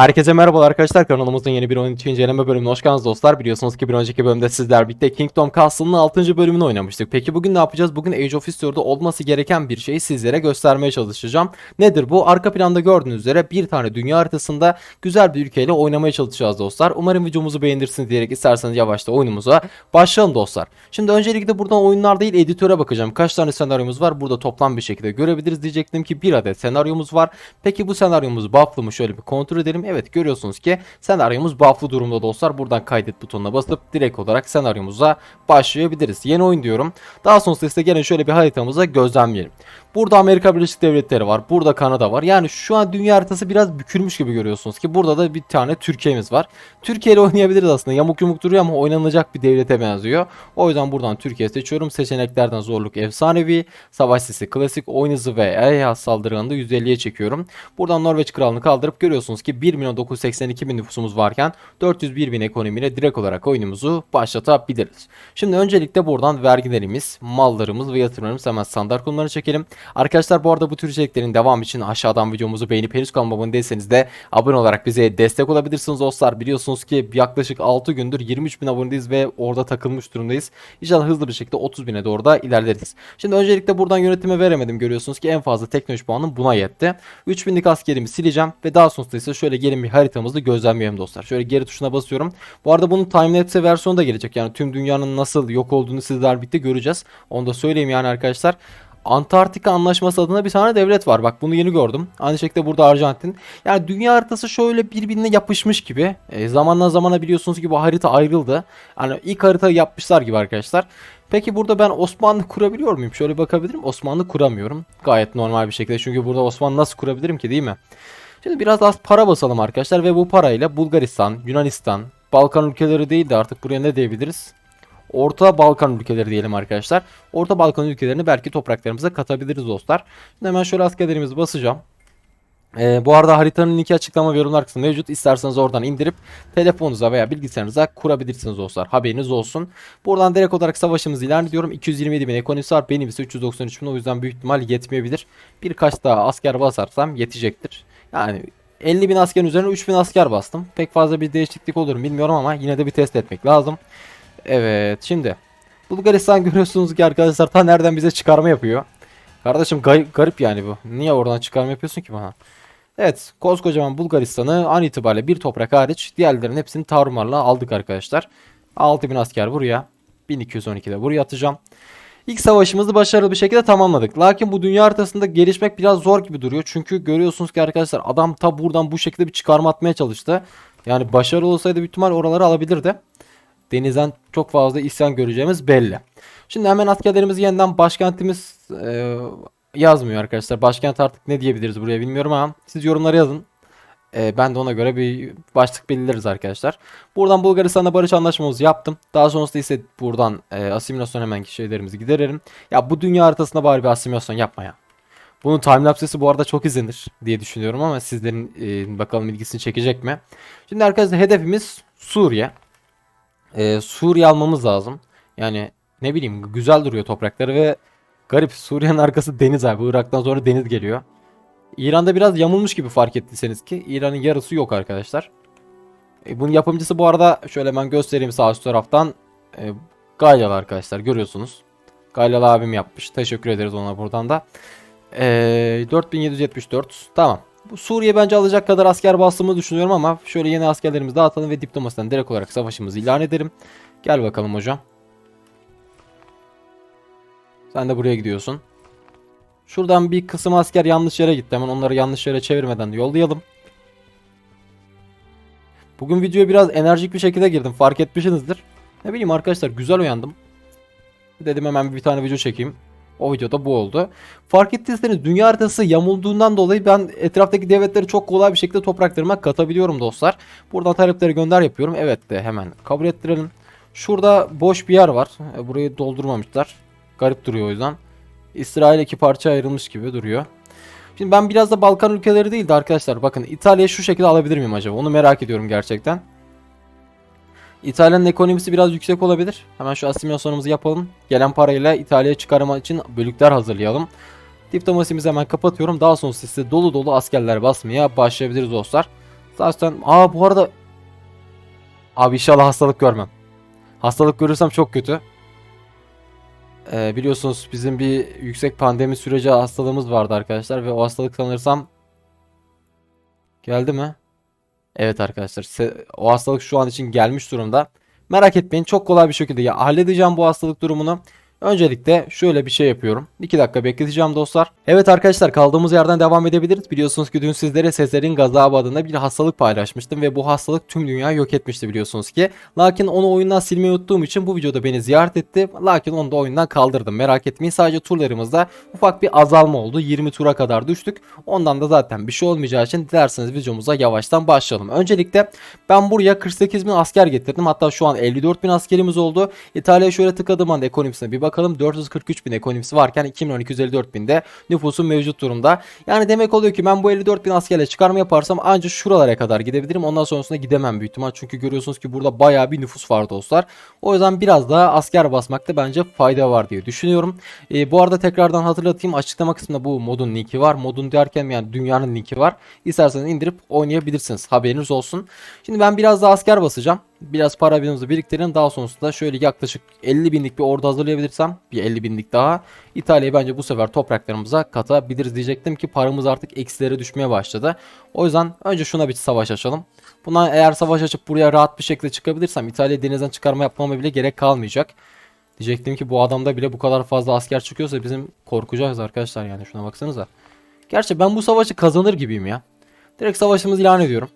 Herkese merhabalar arkadaşlar kanalımızın yeni bir oyun için inceleme bölümüne hoş geldiniz dostlar. Biliyorsunuz ki bir önceki bölümde sizler birlikte Kingdom Castle'ın 6. bölümünü oynamıştık. Peki bugün ne yapacağız? Bugün Age of History'de olması gereken bir şeyi sizlere göstermeye çalışacağım. Nedir bu? Arka planda gördüğünüz üzere bir tane dünya haritasında güzel bir ülkeyle oynamaya çalışacağız dostlar. Umarım videomuzu beğenirsiniz diyerek isterseniz yavaşta oyunumuza başlayalım dostlar. Şimdi öncelikle buradan oyunlar değil editöre bakacağım. Kaç tane senaryomuz var? Burada toplam bir şekilde görebiliriz diyecektim ki bir adet senaryomuz var. Peki bu senaryomuz buff'lı mı? Şöyle bir kontrol edelim. Evet görüyorsunuz ki senaryomuz buff'lı durumda dostlar. Buradan kaydet butonuna basıp direkt olarak senaryomuza başlayabiliriz. Yeni oyun diyorum. Daha sonrasında ise gelin şöyle bir haritamıza gözlemleyelim. Burada Amerika Birleşik Devletleri var. Burada Kanada var. Yani şu an dünya haritası biraz bükülmüş gibi görüyorsunuz ki burada da bir tane Türkiye'miz var. Türkiye ile oynayabiliriz aslında. Yamuk yumuk duruyor ama oynanacak bir devlete benziyor. O yüzden buradan Türkiye seçiyorum. Seçeneklerden zorluk efsanevi, savaş sesi klasik, oyun hızı ve EYA saldırganında 150'ye çekiyorum. Buradan Norveç kralını kaldırıp görüyorsunuz ki 1 milyon 982 bin nüfusumuz varken 401 bin ekonomiyle direkt olarak oyunumuzu başlatabiliriz. Şimdi öncelikle buradan vergilerimiz, mallarımız ve yatırımlarımız hemen standart konularını çekelim. Arkadaşlar bu arada bu tür içeriklerin devamı için aşağıdan videomuzu beğenip henüz kanalıma abone değilseniz de abone olarak bize destek olabilirsiniz dostlar. Biliyorsunuz ki yaklaşık 6 gündür 23 bin abonedeyiz ve orada takılmış durumdayız. İnşallah hızlı bir şekilde 30 bine doğru da ilerleriz. Şimdi öncelikle buradan yönetime veremedim görüyorsunuz ki en fazla teknoloji puanım buna yetti. 3000'lik askerimi sileceğim ve daha sonrasında ise şöyle gelin bir haritamızı gözlemleyelim dostlar. Şöyle geri tuşuna basıyorum. Bu arada bunun timelapse versiyonu da gelecek. Yani tüm dünyanın nasıl yok olduğunu sizler birlikte göreceğiz. Onu da söyleyeyim yani arkadaşlar. Antarktika Anlaşması adına bir tane devlet var. Bak bunu yeni gördüm. Aynı şekilde burada Arjantin. Yani dünya haritası şöyle birbirine yapışmış gibi. E, zamanla zamana biliyorsunuz ki bu harita ayrıldı. Yani ilk harita yapmışlar gibi arkadaşlar. Peki burada ben Osmanlı kurabiliyor muyum? Şöyle bakabilirim. Osmanlı kuramıyorum. Gayet normal bir şekilde. Çünkü burada Osmanlı nasıl kurabilirim ki değil mi? Şimdi biraz az para basalım arkadaşlar ve bu parayla Bulgaristan, Yunanistan, Balkan ülkeleri değil de artık buraya ne diyebiliriz? Orta Balkan ülkeleri diyelim arkadaşlar. Orta Balkan ülkelerini belki topraklarımıza katabiliriz dostlar. Şimdi hemen şöyle askerlerimizi basacağım. Ee, bu arada haritanın linki açıklama ve yorumlar kısmında mevcut. İsterseniz oradan indirip telefonunuza veya bilgisayarınıza kurabilirsiniz dostlar. Haberiniz olsun. Buradan direkt olarak savaşımızı ilan ediyorum. 227 bin ekonomisi var. Benim ise 393 bin. O yüzden büyük ihtimal yetmeyebilir. Birkaç daha asker basarsam yetecektir. Yani 50 bin askerin üzerine 3 bin asker bastım. Pek fazla bir değişiklik olur mu bilmiyorum ama yine de bir test etmek lazım. Evet şimdi. Bulgaristan görüyorsunuz ki arkadaşlar ta nereden bize çıkarma yapıyor. Kardeşim gay- garip yani bu. Niye oradan çıkarma yapıyorsun ki bana? Evet koskocaman Bulgaristan'ı an itibariyle bir toprak hariç diğerlerinin hepsini tarumlarla aldık arkadaşlar. 6000 asker buraya. 1212 de buraya atacağım. İlk savaşımızı başarılı bir şekilde tamamladık. Lakin bu dünya haritasında gelişmek biraz zor gibi duruyor. Çünkü görüyorsunuz ki arkadaşlar adam ta buradan bu şekilde bir çıkarma atmaya çalıştı. Yani başarılı olsaydı büyük ihtimal oraları alabilirdi. Denizden çok fazla isyan göreceğimiz belli. Şimdi hemen askerlerimizi yeniden başkentimiz e, yazmıyor arkadaşlar. Başkent artık ne diyebiliriz buraya bilmiyorum ama siz yorumlara yazın. E, ben de ona göre bir başlık belirleriz arkadaşlar. Buradan Bulgaristan'la barış anlaşmamızı yaptım. Daha sonrasında ise buradan e, asimilasyon hemen şeylerimizi giderelim. Ya bu dünya haritasında bari bir asimilasyon yapma ya. Bunun timelapse'si bu arada çok izlenir diye düşünüyorum ama sizlerin e, bakalım ilgisini çekecek mi? Şimdi arkadaşlar hedefimiz Suriye. E, Suriye almamız lazım. Yani ne bileyim güzel duruyor toprakları ve garip Suriye'nin arkası deniz abi. Irak'tan sonra deniz geliyor. İran'da biraz yamulmuş gibi fark ettiyseniz ki İran'ın yarısı yok arkadaşlar. E, bunun yapımcısı bu arada şöyle hemen göstereyim sağ üst taraftan. E, Galyalı arkadaşlar görüyorsunuz. Galyalı abim yapmış. Teşekkür ederiz ona buradan da. E, 4774 tamam. Bu Suriye bence alacak kadar asker bastığımı düşünüyorum ama şöyle yeni askerlerimizi dağıtalım ve diplomasiden direkt olarak savaşımızı ilan ederim. Gel bakalım hocam. Sen de buraya gidiyorsun. Şuradan bir kısım asker yanlış yere gitti. Hemen onları yanlış yere çevirmeden yollayalım. Bugün videoya biraz enerjik bir şekilde girdim. Fark etmişsinizdir. Ne bileyim arkadaşlar güzel uyandım. Dedim hemen bir tane video çekeyim. O videoda bu oldu. Fark ettiyseniz dünya haritası yamulduğundan dolayı ben etraftaki devletleri çok kolay bir şekilde topraklarıma katabiliyorum dostlar. Buradan talepleri gönder yapıyorum. Evet de hemen kabul ettirelim. Şurada boş bir yer var. E, Burayı doldurmamışlar. Garip duruyor o yüzden. İsrail iki parça ayrılmış gibi duruyor. Şimdi ben biraz da Balkan ülkeleri değil de arkadaşlar bakın İtalya'yı şu şekilde alabilir miyim acaba? Onu merak ediyorum gerçekten. İtalya'nın ekonomisi biraz yüksek olabilir. Hemen şu asimilasyonumuzu yapalım. Gelen parayla İtalya'ya çıkarma için bölükler hazırlayalım. Diplomasimizi hemen kapatıyorum. Daha sonra size dolu dolu askerler basmaya başlayabiliriz dostlar. Zaten aa bu arada abi inşallah hastalık görmem. Hastalık görürsem çok kötü. Ee, biliyorsunuz bizim bir yüksek pandemi süreci hastalığımız vardı arkadaşlar ve o hastalık sanırsam geldi mi? Evet arkadaşlar o hastalık şu an için gelmiş durumda. Merak etmeyin çok kolay bir şekilde ya halledeceğim bu hastalık durumunu. Öncelikle şöyle bir şey yapıyorum. 2 dakika bekleteceğim dostlar. Evet arkadaşlar kaldığımız yerden devam edebiliriz. Biliyorsunuz ki dün sizlere Sezer'in gazabı adında bir hastalık paylaşmıştım ve bu hastalık tüm dünyayı yok etmişti biliyorsunuz ki. Lakin onu oyundan silmeyi unuttuğum için bu videoda beni ziyaret etti. Lakin onu da oyundan kaldırdım. Merak etmeyin sadece turlarımızda ufak bir azalma oldu. 20 tura kadar düştük. Ondan da zaten bir şey olmayacağı için dilerseniz videomuza yavaştan başlayalım. Öncelikle ben buraya 48 bin asker getirdim. Hatta şu an 54 bin askerimiz oldu. İtalya'ya şöyle tıkladığım anda ekonomisine bir bakalım. 443 bin ekonomisi varken 2012 binde nüfusu mevcut durumda. Yani demek oluyor ki ben bu 54 bin askerle çıkarma yaparsam ancak şuralara kadar gidebilirim. Ondan sonrasında gidemem büyük ihtimal. Çünkü görüyorsunuz ki burada bayağı bir nüfus var dostlar. O yüzden biraz daha asker basmakta bence fayda var diye düşünüyorum. Ee, bu arada tekrardan hatırlatayım. Açıklama kısmında bu modun linki var. Modun derken yani dünyanın linki var. İsterseniz indirip oynayabilirsiniz. Haberiniz olsun. Şimdi ben biraz daha asker basacağım. Biraz para birimizi biriktirin. Daha sonrasında şöyle yaklaşık 50 binlik bir ordu hazırlayabilirsem bir 50 binlik daha İtalya'yı bence bu sefer topraklarımıza katabiliriz diyecektim ki paramız artık eksilere düşmeye başladı. O yüzden önce şuna bir savaş açalım. Bundan eğer savaş açıp buraya rahat bir şekilde çıkabilirsem İtalya denizden çıkarma yapmama bile gerek kalmayacak. Diyecektim ki bu adamda bile bu kadar fazla asker çıkıyorsa bizim korkacağız arkadaşlar yani şuna baksanıza. Gerçi ben bu savaşı kazanır gibiyim ya. Direkt savaşımızı ilan ediyorum.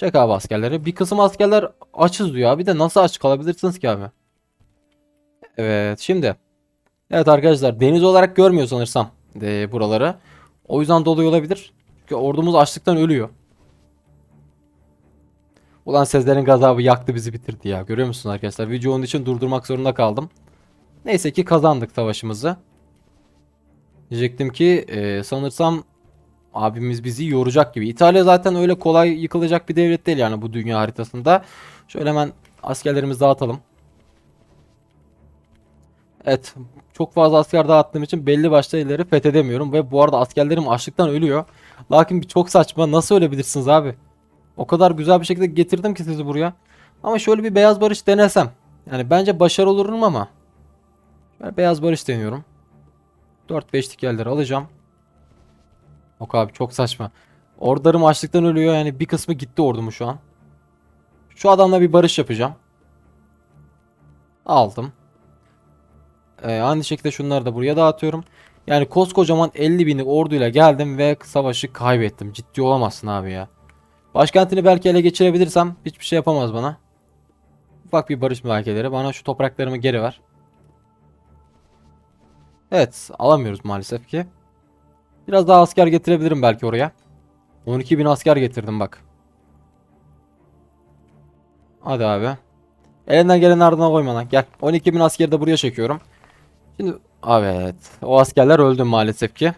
Çek abi askerleri. Bir kısım askerler açız diyor abi de nasıl aç kalabilirsiniz ki abi? Evet şimdi. Evet arkadaşlar deniz olarak görmüyor sanırsam de, buraları. O yüzden dolayı olabilir. Çünkü ordumuz açlıktan ölüyor. Ulan Sezler'in gazabı yaktı bizi bitirdi ya. Görüyor musunuz arkadaşlar? Video onun için durdurmak zorunda kaldım. Neyse ki kazandık savaşımızı. Diyecektim ki e, sanırsam abimiz bizi yoracak gibi. İtalya zaten öyle kolay yıkılacak bir devlet değil yani bu dünya haritasında. Şöyle hemen askerlerimizi dağıtalım. Evet çok fazla asker dağıttığım için belli başlı yerleri fethedemiyorum ve bu arada askerlerim açlıktan ölüyor. Lakin çok saçma nasıl ölebilirsiniz abi? O kadar güzel bir şekilde getirdim ki sizi buraya. Ama şöyle bir beyaz barış denesem. Yani bence başarılı olurum ama. Ben beyaz barış deniyorum. 4-5'lik yerleri alacağım. Yok abi çok saçma. Ordularım açlıktan ölüyor yani bir kısmı gitti ordumu şu an. Şu adamla bir barış yapacağım. Aldım. Ee, aynı şekilde şunları da buraya dağıtıyorum. Yani koskocaman 50 binlik orduyla geldim ve savaşı kaybettim. Ciddi olamazsın abi ya. Başkentini belki ele geçirebilirsem hiçbir şey yapamaz bana. Ufak bir barış müzakereleri. Bana şu topraklarımı geri ver. Evet alamıyoruz maalesef ki. Biraz daha asker getirebilirim belki oraya. 12 bin asker getirdim bak. Hadi abi. Elinden gelen ardına koyma lan. Gel. 12 bin askeri de buraya çekiyorum. Şimdi evet. O askerler öldü maalesef ki.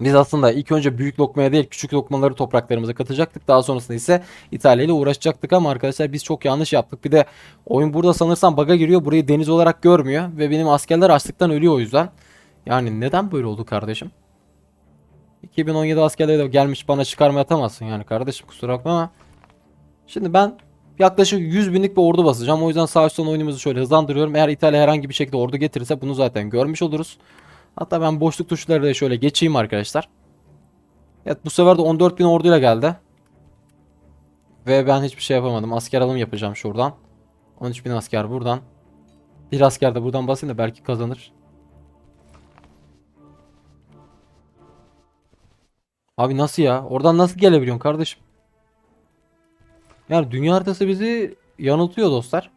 Biz aslında ilk önce büyük lokmaya değil küçük lokmaları topraklarımıza katacaktık. Daha sonrasında ise İtalya ile uğraşacaktık ama arkadaşlar biz çok yanlış yaptık. Bir de oyun burada sanırsam baga giriyor. Burayı deniz olarak görmüyor. Ve benim askerler açlıktan ölüyor o yüzden. Yani neden böyle oldu kardeşim? 2017 askerleri de gelmiş bana çıkarma atamazsın yani kardeşim kusura bakma ama. Şimdi ben yaklaşık 100 binlik bir ordu basacağım. O yüzden sağ üstten oyunumuzu şöyle hızlandırıyorum. Eğer İtalya herhangi bir şekilde ordu getirirse bunu zaten görmüş oluruz. Hatta ben boşluk tuşları da şöyle geçeyim arkadaşlar. Evet bu sefer de 14 bin orduyla geldi. Ve ben hiçbir şey yapamadım. Asker alım yapacağım şuradan. 13 bin asker buradan. Bir asker de buradan basayım da belki kazanır. Abi nasıl ya? Oradan nasıl gelebiliyorsun kardeşim? Yani dünya haritası bizi yanıltıyor dostlar.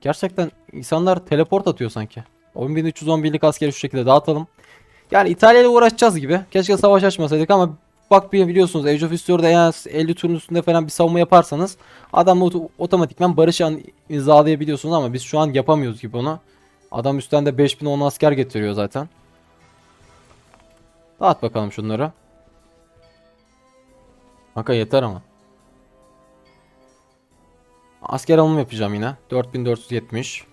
Gerçekten insanlar teleport atıyor sanki. 10.311'lik askeri şu şekilde dağıtalım. Yani İtalya ile uğraşacağız gibi. Keşke savaş açmasaydık ama bak biliyorsunuz Age of History'da eğer 50 turun üstünde falan bir savunma yaparsanız adamla ot- otomatikman barış an imzalayabiliyorsunuz ama biz şu an yapamıyoruz gibi onu. Adam üstten de 5010 asker getiriyor zaten. Dağıt bakalım şunları. Kanka yeter ama. Asker alım yapacağım yine. 4470.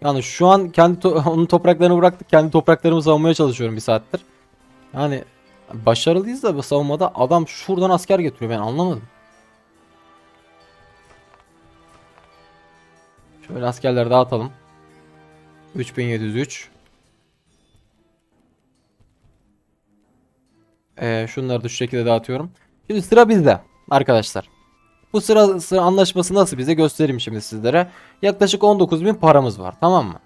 Yani şu an kendi to- onun topraklarını bıraktık. Kendi topraklarımı savunmaya çalışıyorum bir saattir. Yani Başarılıyız da bu savunmada adam şuradan asker getiriyor ben anlamadım. Şöyle askerleri dağıtalım. 3703 Ee, şunları da şu şekilde dağıtıyorum. Şimdi sıra bizde arkadaşlar. Bu sıra, sıra anlaşması nasıl bize göstereyim şimdi sizlere. Yaklaşık 19.000 paramız var tamam mı?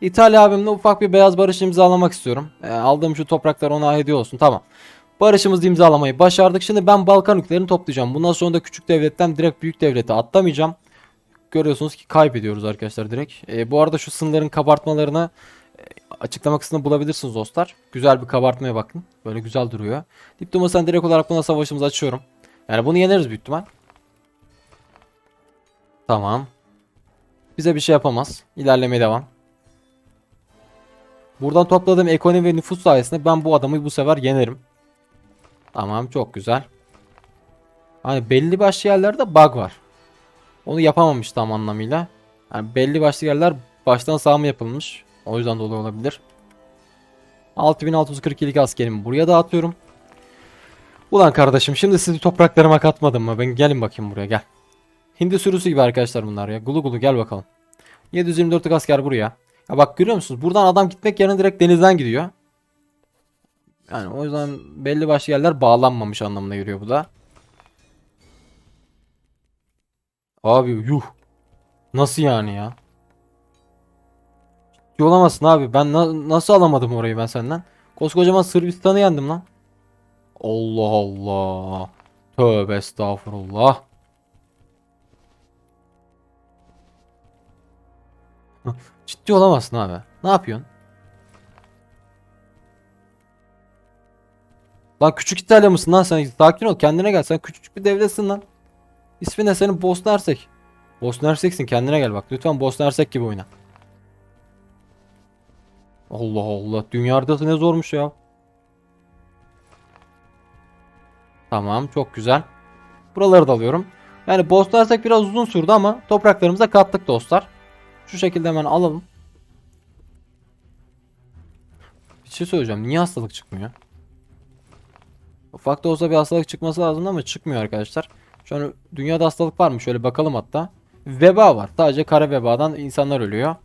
İtalya abimle ufak bir beyaz barış imzalamak istiyorum. Ee, aldığım şu topraklar ona hediye olsun tamam. Barışımızı imzalamayı başardık. Şimdi ben Balkan ülkelerini toplayacağım. Bundan sonra da küçük devletten direkt büyük devlete atlamayacağım. Görüyorsunuz ki kaybediyoruz arkadaşlar direkt. Ee, bu arada şu sınırların kabartmalarını e, açıklama kısmında bulabilirsiniz dostlar. Güzel bir kabartmaya bakın. Böyle güzel duruyor. Diplomasiden direkt olarak buna savaşımızı açıyorum. Yani bunu yeneriz büyük ihtimal. Tamam. Bize bir şey yapamaz. İlerlemeye devam. Buradan topladığım ekonomi ve nüfus sayesinde ben bu adamı bu sefer yenerim. Tamam çok güzel. Hani belli başlı yerlerde bug var. Onu yapamamış tam anlamıyla. Yani belli başlı yerler baştan sağma yapılmış. O yüzden dolayı olabilir. 6642'lik askerimi buraya dağıtıyorum. Ulan kardeşim şimdi sizi topraklarıma katmadım mı? Ben gelin bakayım buraya gel. Hindi sürüsü gibi arkadaşlar bunlar ya. Gulu gulu gel bakalım. 724'lük asker buraya. Ya bak görüyor musunuz? Buradan adam gitmek yerine direkt denizden gidiyor. Yani o yüzden belli başlı yerler bağlanmamış anlamına geliyor bu da. Abi yuh. Nasıl yani ya? Ciddi abi. Ben na- nasıl alamadım orayı ben senden? Koskocaman Sırbistan'ı yendim lan. Allah Allah. Tövbe estağfurullah. Ciddi olamazsın abi. Ne yapıyorsun? Lan küçük İtalya mısın lan sen? Sakin ol kendine gel. Sen küçücük bir devletsin lan. İsmin ne senin? Bosna Hersek. Bosna Hersek'sin kendine gel bak. Lütfen Bosna Hersek gibi oyna. Allah Allah. Dünya haritası ne zormuş ya. Tamam çok güzel. Buraları da alıyorum. Yani Bosna Hersek biraz uzun sürdü ama topraklarımıza kattık dostlar. Şu şekilde hemen alalım. Bir şey söyleyeceğim. Niye hastalık çıkmıyor? Ufak da olsa bir hastalık çıkması lazım ama çıkmıyor arkadaşlar. Şu an dünyada hastalık var mı? Şöyle bakalım hatta. Veba var. Sadece kara vebadan insanlar ölüyor.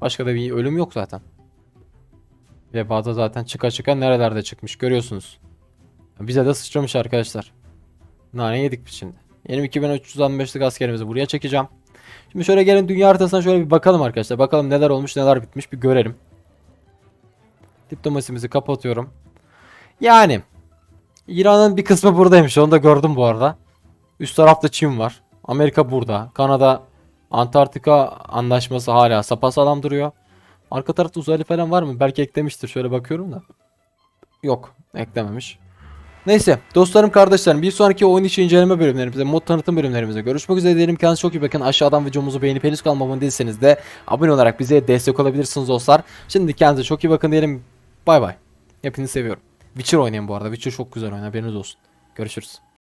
Başka da bir ölüm yok zaten. Vebada zaten çıka çıka nerelerde çıkmış görüyorsunuz. Bize de sıçramış arkadaşlar. Nane yedik biz şimdi. Yeni 2365'lik askerimizi buraya çekeceğim. Şimdi şöyle gelin dünya haritasına şöyle bir bakalım arkadaşlar. Bakalım neler olmuş neler bitmiş bir görelim. Diplomasimizi kapatıyorum. Yani İran'ın bir kısmı buradaymış. Onu da gördüm bu arada. Üst tarafta Çin var. Amerika burada. Kanada Antarktika anlaşması hala sapasağlam duruyor. Arka tarafta uzaylı falan var mı? Belki eklemiştir. Şöyle bakıyorum da. Yok. Eklememiş. Neyse. Dostlarım kardeşlerim bir sonraki oyun içi inceleme bölümlerimizde mod tanıtım bölümlerimizde görüşmek üzere diyelim. Kendinize çok iyi bakın. Aşağıdan videomuzu beğenip henüz kalmamı değilseniz de abone olarak bize destek olabilirsiniz dostlar. Şimdi kendinize çok iyi bakın diyelim. Bay bay. Hepinizi seviyorum. Witcher oynayın bu arada. Witcher çok güzel oyun haberiniz olsun. Görüşürüz